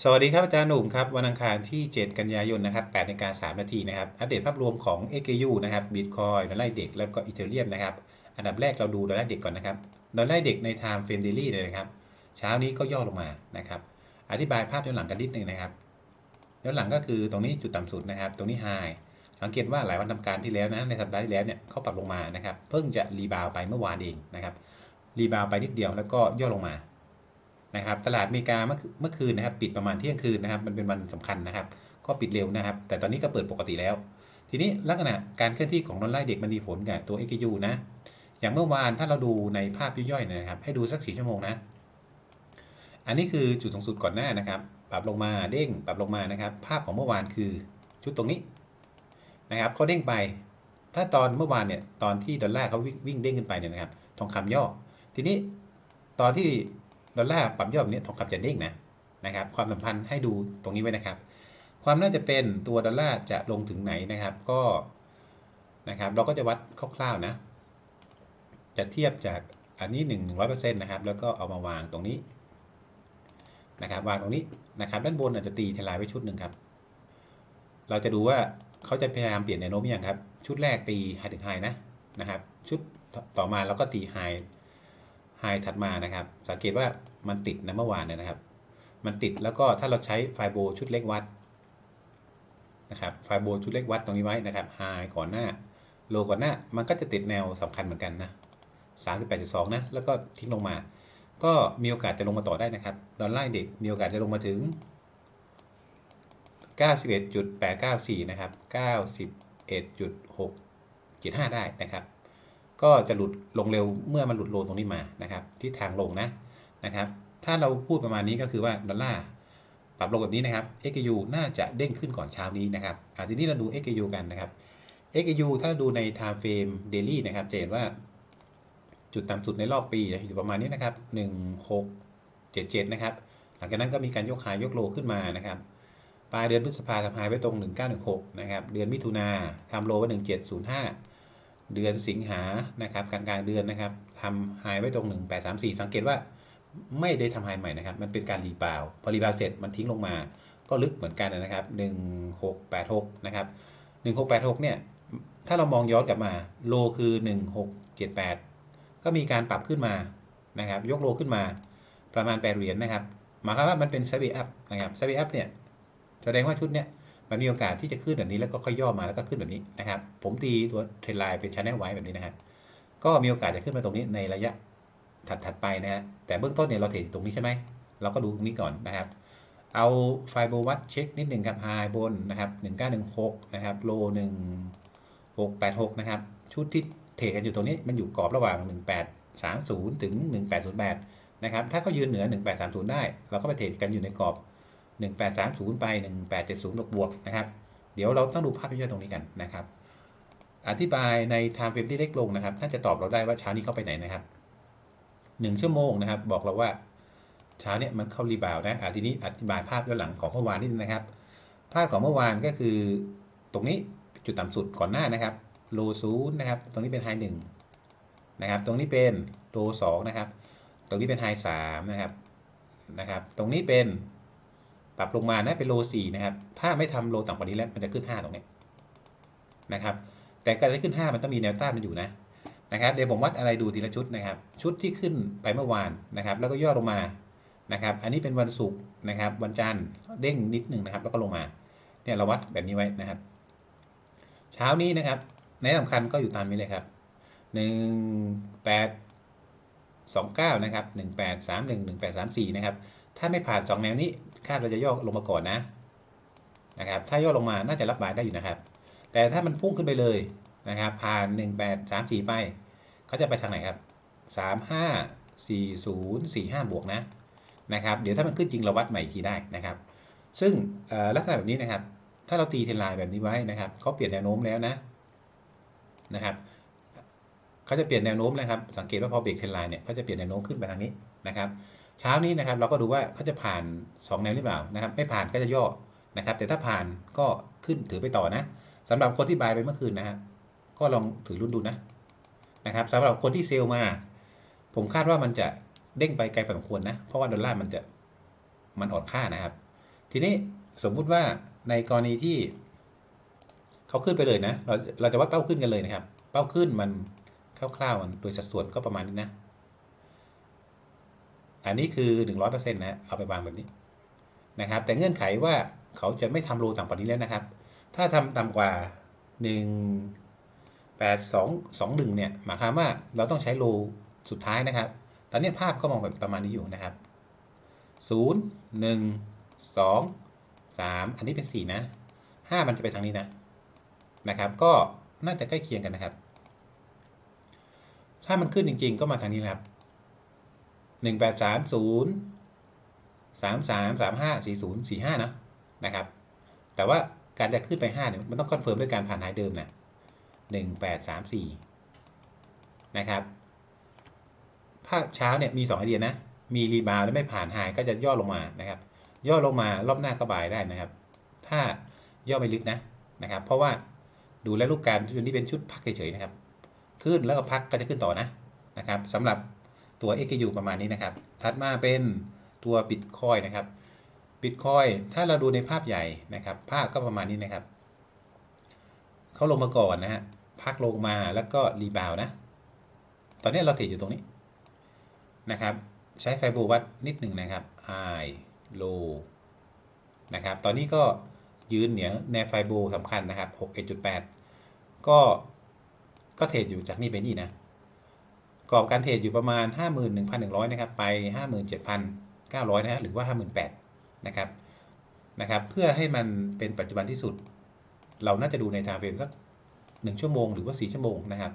สวัสดีครับอาจารย์หนุ่มครับวันอังคารที่ 7 กันยายนนะครับ8นาฬิกา3นาทีนะครับอัปเดตภาพรวมของ XAU นะครับบิตคอยดอลลาร์เด็กแล้วก็อีเทเรียมนะครับอันดับแรกเราดูดอลลาร์เด็กก่อนนะครับดอลลาร์เด็กใน Time Frame Daily เลยนะครับเช้านี้ก็ย่อลงมานะครับอธิบายภาพย้อนหลังกันนิดนึงนะครับย้อนหลังก็คือตรงนี้จุดต่ำสุดนะครับ ตรงนี้ไฮสังเกตว่าหลายวันทำการที่แล้วนะในสัปดาห์ที่แล้วเนี่ยเขาปรับลงมานะครับเพิ่งจะรีบาวไปเมื่อวานเองนะครับรีบาวไปนิดเดียวแล้วก็ย่อลงมา นะครับ ตลาดอเมริกาเมื่อคืนนะครับ ปิดประมาณเที่ยงคืนนะครับ มันเป็นวันสำคัญนะครับ ก็ปิดเร็วนะครับ แต่ตอนนี้ก็เปิดปกติแล้ว ทีนี้ลักษณะการเคลื่อนที่ของดอลลาร์เด็กมันมีผลกับตัว XU นะ อย่างเมื่อวานถ้าเราดูในภาพย่อยๆนะครับ ให้ดูสักสี่ชั่วโมงนะ อันนี้คือจุดสูงสุดก่อนหน้านะครับ ปรับลงมาเด้ง ปรับลงมานะครับ ภาพของเมื่อวานคือชุดตรงนี้นะครับเขาเด้งไป ถ้าตอนเมื่อวานเนี่ย ตอนที่ดอลลาร์เขาวิ่งวิ่งเด้งขึ้นไปเนี่ยนะครับ ทองคำย่อ ทีนี้ตอนที่ ดอลลาร์ปรับย่อแบบนี้ทองคำจะเด้งนะนะครับ ความสัมพันธ์ให้ดูตรงนี้ไว้นะครับ ความน่าจะเป็นตัวดอลลาร์จะลงถึงไหนนะครับก็นะครับ เราก็จะวัดคร่าวๆนะ จะเทียบจากอันนี้1 100%นะครับ แล้วก็เอามาวางตรงนี้นะครับวางตรงนี้นะครับ ด้านบนอาจจะตีทลายไว้ชุดหนึ่งครับ เราจะดูว่าเขาจะพยายามเปลี่ยนแนวโน้มอย่างครับ ชุดแรกตีไฮถึงไฮนะนะครับ ชุดต่อมาเราก็ตีไฮ ไฮถัดมานะครับ สังเกตว่ามันติดนะเมื่อวานเนี่ยนะครับ มันติดแล้วก็ถ้าเราใช้ไฟโบชุดเล็กวัดนะครับไฟโบชุดเล็กวัดตรงนี้ไว้นะครับไฮก่อนหน้าโลก่อนหน้า มันก็จะติดแนวสำคัญเหมือนกันนะ38.2 นะ แล้วก็ทิ้งลงมา ก็มีโอกาสจะลงมาต่อได้นะครับ ดอลลาร์เด็กมีโอกาสจะลงมาถึง 91.894 นะครับ 91.675 ได้นะครับ ก็จะหลุดลงเร็วเมื่อมันหลุดโลตรงนี้มานะครับที่ทางลงนะนะครับ ถ้าเราพูดประมาณนี้ก็คือว่าดอลลาร์ปรับลงแบบนี้นะครับ XU น่าจะเด้งขึ้นก่อนเช้านี้นะครับอะทีนี้เราดู XU กันนะครับ XU ถ้าดูใน time frame daily นะครับจะเห็นว่าจุดต่ำสุดในรอบปีอยู่ประมาณนี้นะครับ 1677 นะครับ หลังจากนั้นก็มีการยกหายยกโลขึ้นมานะครับ ปลายเดือนพฤษภาทำไฮไว้ตรง 1916 นะครับ เดือนมิถุนาทำโลไว้ 1705 เดือนสิงหานะครับกลางกลางเดือนนะครับทำไฮไว้ตรง 1834 สังเกตว่าไม่ได้ทำไฮใหม่นะครับ มันเป็นการรีบาวพอรีบาวเสร็จมันทิ้งลงมา ก็ลึกเหมือนกันนะครับ 1686 นะครับ 1686 เนี่ย ถ้าเรามองย้อนกลับมาโลคือ 1678 ก็มีการปรับขึ้นมานะครับ ยกโลขึ้นมาประมาณ8เหรียญนะครับ หมายความว่ามันเป็น s ซ v อัพนะครับ s ซ v อัพเนี่ยแสดงว่าชุดเนี้ย มันมีโอกาสที่จะขึ้นแบบนี้แล้วก็ค่อยย่อมาแล้วก็ขึ้นแบบนี้นะครับ ผมตีตัวเทรนไลน์เป็นช n แนลไว้แบบนี้นะครับ ก็มีโอกาสจะขึ้นมาตรงนี้ในระยะถัดๆไปนะฮะ แต่เบื้องต้นเนี่ยเราเทรดตรงนี้ใช่ไหม เราก็ดูตรงนี้ก่อนนะครับ เอาไฟโบวัดเช็คนิดหนึ่งครับไฮบนนะครับ1916นะครับ โล1686นะครับ ชุดที่เทรดกันอยู่ตรงนี้มันอยู่กรอบระหว่าง 1830 ถึง 1808นะครับ ถ้าเขายืนเหนือ 1830 ได้ เราก็ไปเทรดกันอยู่ในกรอบ 1830 ไป 1870บวกนะครับ เดี๋ยวเราต้องดูภาพย่อยตรงนี้กันนะครับ อธิบายใน time frame ที่เล็กลงนะครับน่าจะตอบเราได้ว่าเช้านี้เข้าไปไหนนะครับหนึ่งชั่วโมงนะครับ บอกเราว่าเช้าเนี่ยมันเข้ารีบาวนะอะทีนี้อธิบายภาพย้อนหลังของเมื่อวานนิดนึงนะครับ ภาพของเมื่อวานก็คือตรงนี้จุดต่ำสุดก่อนหน้านะครับโลศูนย์นะครับ ตรงนี้เป็นไฮหนึ่งนะครับ ตรงนี้เป็นโลสองนะครับ ตรงนี้เป็นไฮสามนะครับ นะครับ ตรงนี้เป็น ปรับลงมานะเป็นโลสี่นะครับ ถ้าไม่ทำโลต่ำกว่านี้แล้วมันจะขึ้นห้าตรงนี้นะครับ แต่การจะขึ้นห้ามันต้องมีแนวต้านมันอยู่นะนะครับเดี๋ยวผมวัดอะไรดูทีละชุดนะครับ ชุดที่ขึ้นไปเมื่อวานนะครับ แล้วก็ย่อลงมานะครับ อันนี้เป็นวันศุกร์นะครับ วันจันทร์เด้งนิดหนึ่งนะครับ แล้วก็ลงมาเนี่ยเราวัดแบบนี้ไว้นะครับ เช้านี้นะครับในสำคัญก็อยู่ตามนี้เลยครับหนึ่งแปดสองเก้านะครับหนึ่งแปดสามหนึ่งหนึ่งแปดสามสี่นะครับ ถ้าไม่ผ่านสองแนวนี้ คาดเราจะย่อลงมาก่อนนะนะครับ ถ้าย่อลงมาน่าจะรับบายได้อยู่นะครับ แต่ถ้ามันพุ่งขึ้นไปเลยนะครับ ผ่านหนึ่งแปดสามสี่ไปเขาจะไปทางไหนครับสามห้าสี่ศูนย์สี่ห้าบวกนะนะครับ เดี๋ยวถ้ามันขึ้นจริงเราวัดใหม่อีกทีได้นะครับ ซึ่งลักษณะแบบนี้นะครับ ถ้าเราตีเทนไลน์แบบนี้ไว้นะครับเขาเปลี่ยนแนวโน้มแล้วนะนะครับเขาจะเปลี่ยนแนวโน้มนะครับ สังเกตว่าพอเบรกเทนไลน์เนี่ยเขาจะเปลี่ยนแนวโน้มขึ้นไปทางนี้นะครับ เช้านี้นะครับเราก็ดูว่าเขาจะผ่าน 2 แนวหรือเปล่านะครับ ไม่ผ่านก็จะย่อนะครับ แต่ถ้าผ่านก็ขึ้นถือไปต่อนะสำหรับคนที่บายไปเมื่อคืนนะครับก็ลองถือรุ่นดูนะนะครับสำหรับคนที่เซลมา ผมคาดว่ามันจะเด้งไปไกลพอสมควรนะ เพราะว่าดอลลาร์มันจะมันอ่อนค่านะครับ ทีนี้สมมุติว่าในกรณีที่เขาขึ้นไปเลยนะ เราเราจะวัดเป้าขึ้นกันเลยนะครับ เป้าขึ้นมันคร่าวๆมันโดยสัดส่วนก็ประมาณนี้นะ อันนี้คือ 100%นะเอาไปวางแบบนี้นะครับ แต่เงื่อนไขว่าเขาจะไม่ทำโลต่ำกว่านี้แล้วนะครับ ถ้าทำต่ำกว่า 1 8 2 2 1เนี่ยหมายความว่าเราต้องใช้โลสุดท้ายนะครับ ตอนนี้ภาพก็มองแบบประมาณนี้อยู่นะครับ 0 1 2 3 อันนี้เป็น 4 นะ 5 มันจะไปทางนี้นะนะครับ ก็น่าจะใกล้เคียงกันนะครับ ถ้ามันขึ้นจริง ๆ ก็มาทางนี้นะครับ 1 8 3 0 3 3 3 5 4 0 4 5นะนะครับ แต่ว่าการจะขึ้นไป5เนี่ยมันต้องคอนเฟิร์มด้วยการผ่านไฮเดิมนะ1 8 3 4นะครับภาคเช้าเนี่ยมี 2 ไอเดียนะ มีรีบาวและไม่ผ่านไฮก็จะย่อลงมานะครับ ย่อลงมารอบหน้าก็บายได้นะครับ ถ้าย่อไม่ลึกนะนะครับ เพราะว่าดูแลลูกการชุดนี้เป็นชุดพักเฉยๆนะครับ ขึ้นแล้วก็พักก็จะขึ้นต่อนะนะครับสำหรับ ตัว XQ ประมาณนี้นะครับ ถัดมาเป็นตัวบิตคอยนะครับบิตคอยถ้าเราดูในภาพใหญ่นะครับ ภาพก็ประมาณนี้นะครับเขาลงมาก่อนนะฮะพักลงมาแล้วก็รีบาวนะ ตอนนี้เราเทรดอยู่ตรงนี้นะครับ ใช้ไฟโบวัดนิดหนึ่งนะครับ I low นะครับ ตอนนี้ก็ยืนเหนือแนวไฟโบสำคัญนะครับ 61.8 ก็ก็เทรดอยู่จากนี่ไปนี่นะ กรอบการเทรดอยู่ประมาณ 51,100 นะครับ ไป 57,900 นะฮะหรือว่า 58,000นะครับนะครับ เพื่อให้มันเป็นปัจจุบันที่สุด เราน่าจะดูในไทม์เฟรมสัก 1 ชั่วโมงหรือว่า 4 ชั่วโมงนะครับ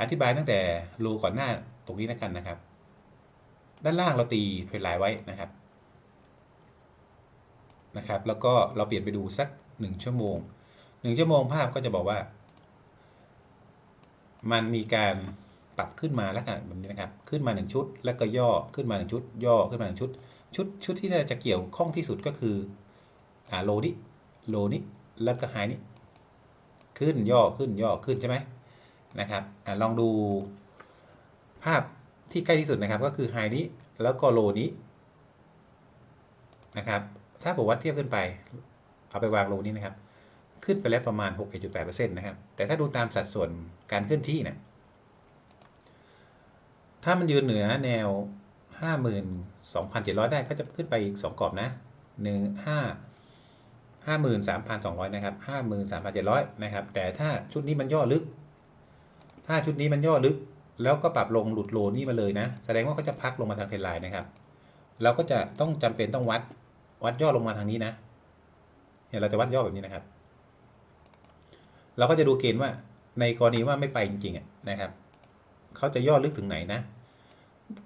อธิบายตั้งแต่โลก่อนหน้าตรงนี้แล้วกันนะครับ ด้านล่างเราตีเทรนไลน์ไว้นะครับนะครับ แล้วก็เราเปลี่ยนไปดูสัก 1 ชั่วโมง 1 ชั่วโมงภาพก็จะบอกว่า มันมีการ ปรับขึ้นมาแล้วกันแบบนี้นะครับ ขึ้นมา 1 ชุด แล้วก็ย่อขึ้นมา 1 ชุด ย่อขึ้นมา 1 ชุด ชุดชุดที่เราจะเกี่ยวข้องที่สุดก็คืออ่าโลนี้โลนี้แล้วก็ไฮนี้ขึ้นย่อขึ้นย่อขึ้นใช่ไหมนะครับอลองดูภาพที่ใกล้ที่สุดนะครับ ก็คือไฮนี้แล้วก็โลนี้นะครับ ถ้าผมวัดเทียบขึ้นไป เอาไปวางโลนี้นะครับ ขึ้นไปแล้วประมาณ 6.8%นะครับ แต่ถ้าดูตามสัดส่วนการเคลื่อนที่เนี่ย ถ้ามันยืนเหนือแนว 52,700 ได้ก็จะขึ้นไปอีก 2 กรอบนะ 1 5 53,200 นะครับ 53,700 นะครับ แต่ถ้าชุดนี้มันย่อลึก ถ้าชุดนี้มันย่อลึก แล้วก็ปรับลงหลุดโลนี่มาเลยนะ แสดงว่าเขาจะพักลงมาทางเทรนไลน์นะครับ เราก็จะต้องจำเป็นต้องวัด วัดย่อลงมาทางนี้นะ เนี่ยเราจะวัดย่อแบบนี้นะครับ เราก็จะดูเกณฑ์ว่าในกรณีว่าไม่ไปจริงๆนะครับเขาจะย่อลึกถึงไหนนะ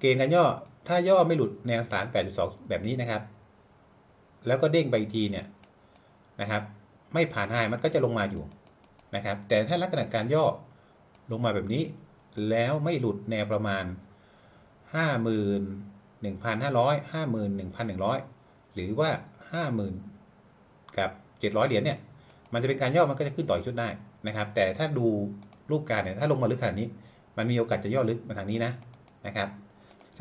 เกณฑ์การย่อถ้าย่อไม่หลุดแนวสาร 8.2 แบบนี้นะครับ แล้วก็เด้งไปอีกทีเนี่ยนะครับ ไม่ผ่านไฮมันก็จะลงมาอยู่นะครับ แต่ถ้าลักษณะการย่อลงมาแบบนี้ แล้วไม่หลุดแนวประมาณ 51,500 51,100 หรือว่า 50,000 กับ 700 เหรียญเนี่ย มันจะเป็นการย่อมันก็จะขึ้นต่ออีกชุดได้นะครับ แต่ถ้าดูรูปการเนี่ยถ้าลงมาลึกขนาดนี้ มันมีโอกาสจะย่อลึกมาทางนี้นะนะครับ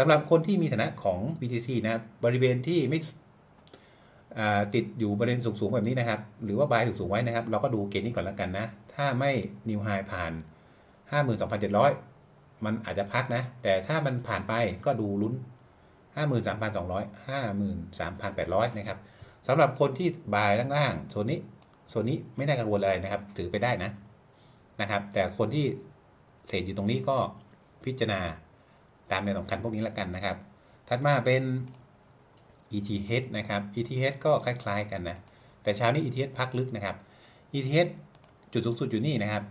สำหรับคนที่มีฐานะของ BTC นะครับ บริเวณที่ไม่ติดอยู่บริเวณสูงๆแบบนี้นะครับ หรือว่าบายสูงๆไว้นะครับ เราก็ดูเกณฑ์นี้ก่อนแล้วกันนะ ถ้าไม่นิวไฮผ่าน 52,700 มันอาจจะพักนะ แต่ถ้ามันผ่านไปก็ดูลุ้น 53,200 53,800 นะครับสำหรับคนที่บายล่างๆโซนนี้โซนนี้ไม่น่ากังวลอะไรนะครับ ถือไปได้นะนะครับ แต่คนที่เทรดอยู่ตรงนี้ก็พิจารณา ตามแนสำคัญพวกนี้ล้วกันนะครับ ถัดมาเป็น ETH นะครับ ETH ก็คล้ายๆกันนะ แต่เช้านี้ ETH พักลึกนะครับ ETH จุดสูงสุดอยู่นี่นะครับ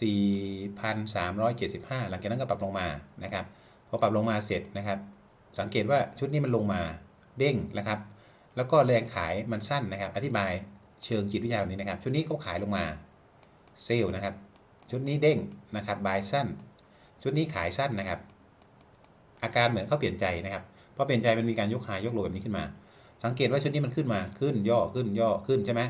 4,375 หลังจากนั้นก็ปรับลงมานะครับ พอปรับลงมาเสร็จนะครับ สังเกตว่าชุดนี้มันลงมาเด้งนะครับ แล้วก็แรงขายมันสั้นนะครับ อธิบายเชิงจิตวิทยาแบบนี้นะครับ ชุดนี้เขาขายลงมาเซลล์นะครับ ชุดนี้เด้งนะครับบายสั้น ชุดนี้ขายสั้นนะครับ อาการเหมือนเขาเปลี่ยนใจนะครับพอเปลี่ยนใจมันมีการยกหายยกโลแบบนี้ขึ้นมา สังเกตว่าชุดนี้มันขึ้นมาขึ้นย่อขึ้นย่อขึ้นใช่ไหม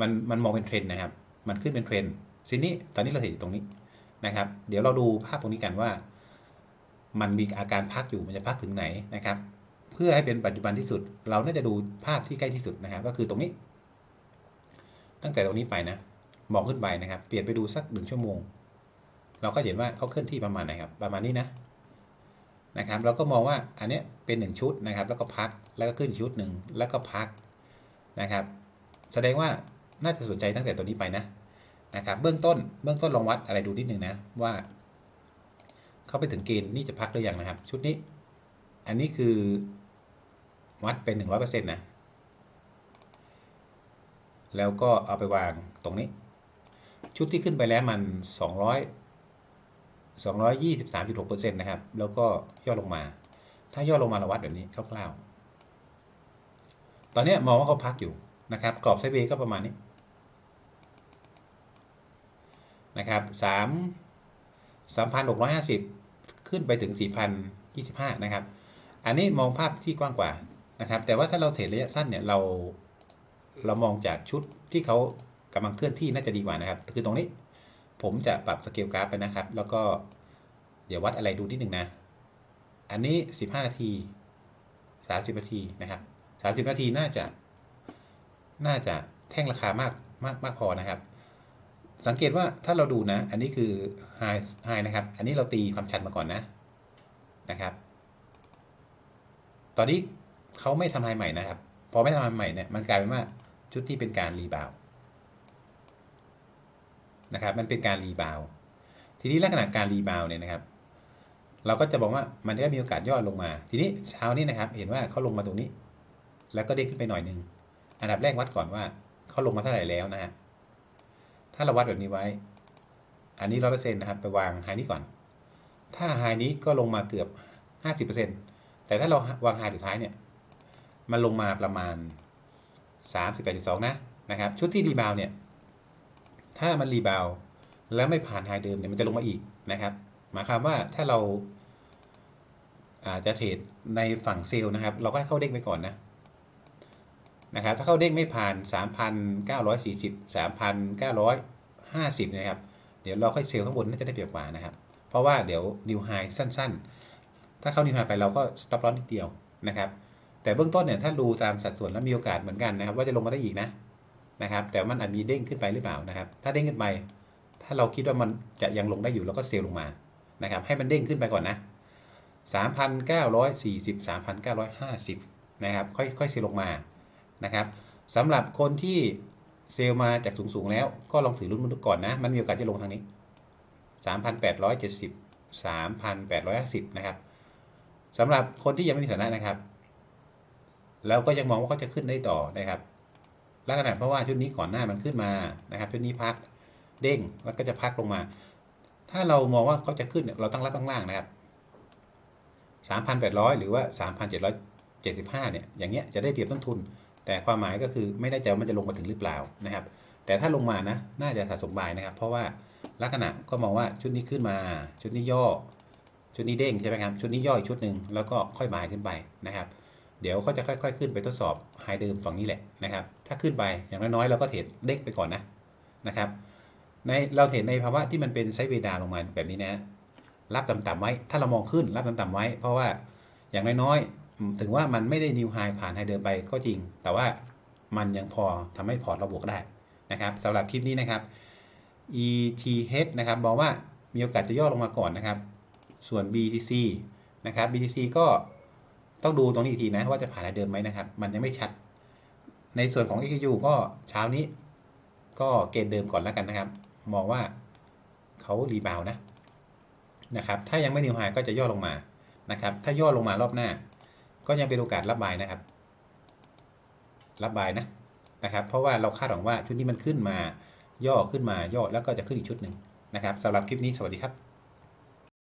มันมันมองเป็นเทรนนะครับ มันขึ้นเป็นเทรนทีนี้ตอนนี้เราเห็นอยู่ตรงนี้นะครับ เดี๋ยวเราดูภาพตรงนี้กันว่า มันมีอาการพักอยู่มันจะพักถึงไหนนะครับ เพื่อให้เป็นปัจจุบันที่สุด เราน่าจะดูภาพที่ใกล้ที่สุดนะครับ ก็คือตรงนี้ ตั้งแต่ตรงนี้ไปนะมองขึ้นไปนะครับ เปลี่ยนไปดูสักหนึ่งชั่วโมง เราก็เห็นว่าเขาเคลื่อนที่ประมาณไหนครับ ประมาณนี้นะ นะครับเราก็มองว่าอันนี้เป็นหนึ่งชุดนะครับ แล้วก็พักแล้วก็ขึ้นชุดหนึ่งแล้วก็พักนะครับ แสดงว่าน่าจะสนใจตั้งแต่ตัวนี้ไปนะนะครับ เบื้องต้นเบื้องต้นลองวัดอะไรดูนิดหนึ่งนะว่าเข้าไปถึงเกณฑ์นี่จะพักหรือยังนะครับ ชุดนี้ อันนี้คือวัดเป็นหนึ่งร้อยเปอร์เซ็นต์นะแล้วก็เอาไปวางตรงนี้ ชุดที่ขึ้นไปแล้วมันส องร้อยสองร้อยยี่สิบสามจุดหกเปอร์เซ็นต์นะครับ แล้วก็ย่อลงมา ถ้าย่อลงมาเราวัดแบบนี้คร่าวๆ ตอนนี้มองว่าเขาพักอยู่นะครับ กรอบไซเวย์ก็ประมาณนี้นะครับสามสามพันหกร้อยห้าสิบขึ้นไปถึงสี่พันยี่สิบห้านะครับ อันนี้มองภาพที่กว้างกว่านะครับ แต่ว่าถ้าเราเทรดระยะสั้นเนี่ยเราเรามองจากชุดที่เขากำลังเคลื่อนที่น่าจะดีกว่านะครับ คือตรงนี้ ผมจะปรับสเกลกราฟไปนะครับ แล้วก็เดี๋ยววัดอะไรดูนิดหนึ่งนะ อันนี้ 15 นาที 30 นาทีนะครับ 30 นาทีน่าจะ น่าจะแท่งราคามากมากมากพอนะครับ สังเกตว่าถ้าเราดูนะ อันนี้คือ high high นะครับ อันนี้เราตีความชันมาก่อนนะนะครับ ตอนนี้เขาไม่ทำไฮใหม่นะครับ พอไม่ทำไฮใหม่เนี่ยมันกลายเป็นว่าชุดที่เป็นการรีบาว นะครับมันเป็นการรีบาวทีนี้ลักษณะการรีบาวเนี่ยนะครับ เราก็จะบอกว่ามันก็มีโอกาสย่อลงมา ทีนี้เช้านี้นะครับ เห็นว่าเขาลงมาตรงนี้ แล้วก็เด้งขึ้นไปหน่อยหนึ่งอันดับแรกวัดก่อนว่าเขาลงมาเท่าไหร่แล้วนะฮะถ้าเราวัดแบบนี้ไว้ อันนี้ร้อยเปอร์เซ็นต์นะครับไปวางไฮนี้ก่อน ถ้าไฮนี้ก็ลงมาเกือบห้าสิบเปอร์เซ็นต์แต่ถ้าเราวางไฮสุดท้ายเนี่ยมันลงมาประมาณสามสิบแปดจุดสองนะนะครับ ชุดที่รีบาวเนี่ย ถ้ามันรีบาวแล้วไม่ผ่านไฮเดิมเนี่ยมันจะลงมาอีกนะครับหมายความว่าถ้าเราอาจจะเทรดในฝั่งเซลล์นะครับ เราก็ให้เข้าเด้งไปก่อนนะนะครับถ้าเข้าเด้งไม่ผ่าน 3,940 3,950 นะครับ เดี๋ยวเราค่อยเซลล์ข้างบนน่าจะได้เปรียบกว่านะครับ เพราะว่าเดี๋ยวนิวไฮสั้น ๆ ถ้าเข้านิวไฮไปเราก็สต็อปลอสนิดเดียวนะครับ แต่เบื้องต้นเนี่ยถ้าดูตามสัดส่วนแล้วมีโอกาสเหมือนกันนะครับ ว่าจะลงมาได้อีกนะ นะครับ แต่มันอาจมีเด้งขึ้นไปหรือเปล่านะครับ ถ้าเด้งขึ้นไป ถ้าเราคิดว่ามันจะยังลงได้อยู่เราก็เซลลงมานะครับให้มันเด้งขึ้นไปก่อนนะ 3,940 3,950 นะครับ ค่อยค่อยเซลลงมานะครับสำหรับคนที่เซลล์มาจากสูงๆแล้วก็ลองถือรุ่นมันก่อนนะ มันมีโอกาสจะลงทางนี้ 3,870 3,850 นะครับสำหรับคนที่ยังไม่มีฐานะนะครับ แล้วก็ยังมองว่าเขาจะขึ้นได้ต่อนะครับ ลักษณะเพราะว่าชุดนี้ก่อนหน้ามันขึ้นมานะครับชุดนี้พักเด้งแล้วก็จะพักลงมา ถ้าเรามองว่าเขาจะขึ้นเนี่ยเราตั้งรับข้างล่างนะครับ 3,800 หรือว่า 3,775 เนี่ยอย่างเงี้ยจะได้เปรียบต้นทุน แต่ความหมายก็คือไม่ได้ใจว่ามันจะลงมาถึงหรือเปล่านะครับ แต่ถ้าลงมานะน่าจะสะสมบายนะครับ เพราะว่าลักษณะก็มองว่าชุดนี้ขึ้นมา ชุดนี้ย่อ ชุดนี้เด้งใช่ไหมครับชุดนี้ย่ออีกชุดหนึ่งแล้วก็ค่อยบายขึ้นไปนะครับ เดี๋ยวเขาจะค่อยๆ ขึ้นไปทดสอบไฮเดิมฝั่งนี้แหละนะครับ ถ้าขึ้นไปอย่างน้อยๆเราก็เทรดเด้งไปก่อนนะนะครับ ในเราเทรดในภาวะที่มันเป็นไซเวดาลงมาแบบนี้นะรับต่ำๆไว้ ถ้าเรามองขึ้นรับต่ำๆไว้ เพราะว่าอย่างน้อยๆ ถึงว่ามันไม่ได้นิวไฮผ่านไฮเดิมไปก็จริง แต่ว่ามันยังพอทำให้พอร์ตเราบวกได้นะครับสำหรับคลิปนี้นะครับ ETH นะครับบอกว่ามีโอกาสจะย่อลงมาก่อนนะครับ ส่วน BTC นะครับ BTC ก็ ต้องดูตรงนี้อีกทีนะว่าจะผ่านเดิมไหมนะครับ มันยังไม่ชัด ในส่วนของ XU ก็เช้านี้ ก็เกณฑ์เดิมก่อนแล้วกันนะครับ มองว่าเขารีบาวนะนะครับ ถ้ายังไม่นิวไฮก็จะย่อลงมานะครับ ถ้าย่อลงมารอบหน้า ก็ยังเป็นโอกาสรับบายนะครับ รับบายนะนะครับ เพราะว่าเราคาดหวังว่าชุดนี้มันขึ้นมา ย่อขึ้นมาย่อแล้วก็จะขึ้นอีกชุดหนึ่งนะครับสำหรับคลิปนี้สวัสดีครับ